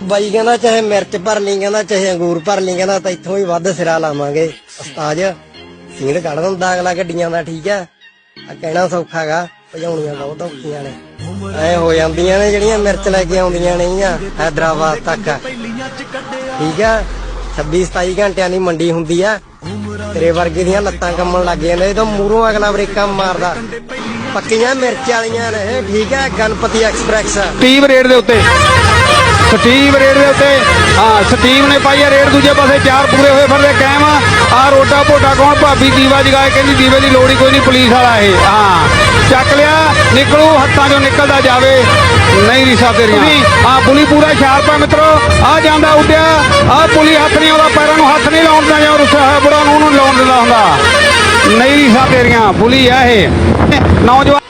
ਬਾਈ ਕਹਿੰਦਾ ਚਾਹੇ ਮਿਰਚ ਭਰ ਲਈ, ਕਹਿੰਦਾ ਚਾਹੇ ਅੰਗੂਰ ਭਰ ਲਈ, ਕਹਿੰਦਾ ਤਾਂ ਇੱਥੋਂ ਹੀ ਵੱਧ ਸਿਰਾ ਲਾਵਾਂਗੇ। ਉਸਤਾਦ ਸੀਂਡ ਕੱਢ ਦਿੰਦਾ ਅਗਲਾ ਗੱਡੀਆਂ ਦਾ, ਠੀਕ ਆ ਆ ਕਹਿਣਾ ਸੌਖਾਗਾ ਭਜਾਉਣੀਆਂ ਬਹੁਤ ਔਖੀਆਂ ਨੇ। ਐ ਹੋ ਜਾਂਦੀਆਂ ਨੇ ਜਿਹੜੀਆਂ ਮਿਰਚ ਲੈ ਕੇ ਆਉਂਦੀਆਂ ਨੇ ਆ ਹੈਦਰਾਬਾਦ ਤੱਕ। ਠੀਕ ਆ 26 27 ਘੰਟਿਆਂ ਦੀ ਮੰਡੀ ਹੁੰਦੀ ਆ। ਤੇਰੇ ਵਰਗੇ ਦੀਆਂ ਲੱਤਾਂ ਕੰਮਣ ਲੱਗ ਜਾਂਦੇ, ਜਦੋਂ ਮੂਹਰੋਂ ਅਗਲਾ ਬ੍ਰੇਕਾਂ ਮਾਰਦਾ। ਪੱਕੀਆਂ ਮਿਰਚ ਵਾਲੀਆਂ ਨੇ, ਠੀਕ ਆ ਗਣਪਤੀ ਐਕਸਪ੍ਰੈਸ। ਸਟੀਵ ਰੇਡ ਦੇ ਉੱਤੇ। ਸਟੀਵ ਰੇਡ ਦੇ ਉੱਤੇ। ਹਾਂ ਸਟੀਵ ਨੇ ਪਾਈ ਆ ਰੇਡ ਦੂਜੇ ਪਾਸੇ ਚਾਰ ਪੂਰੇ ਹੋਏ ਫਿਰਦੇ ਕਾਇਮ ਆ। ਰੋਡਾ ਭੋਟਾ ਕੌਣ? ਭਾਬੀ ਦੀਵਾ ਜਗਾਏ ਕਹਿੰਦੀ ਦੀਵੇ ਦੀ ਲੋੜ ਹੀ ਕੋਈ ਨਹੀਂ ਪੁਲਿਸ ਵਾਲਾ ਇਹ। ਹਾਂ ਚੱਕ ਲਿਆ ਨਿਕਲੂ ਹੱਥਾਂ ਚੋਂ ਨਿਕਲਦਾ ਜਾਵੇ। ਨਹੀਂ ਰੀਸਾ ਤੇਰੀਆਂ। ਹਾਂ ਪੁਲੀ ਪੂਰਾ ਸ਼ਾਰਪ ਆ ਮਿੱਤਰੋ। ਆ ਜਾਂਦਾ ਉੱਡਿਆ ਆ ਪੁਲੀ ਹੱਥ ਨਹੀਂ ਆਉਂਦਾ ਪੈਰਾਂ ਨੂੰ ਹੱਥ ਨਹੀਂ ਲਾਉਣ ਦਿੰਦਾ ਜਾਂ ਰੁੱਸਿਆ ਹੋਇਆ ਬੁੜਾ ਨੂੰ ਉਹਨੂੰ ਲਾਉਣ ਦਿੰਦਾ ਹੁੰਦਾ। ਨਹੀਂ ਰੀਸਾ ਤੇਰੀਆਂ ਪੁਲੀ ਆ ਇਹ। ਨੌਜਵਾਨ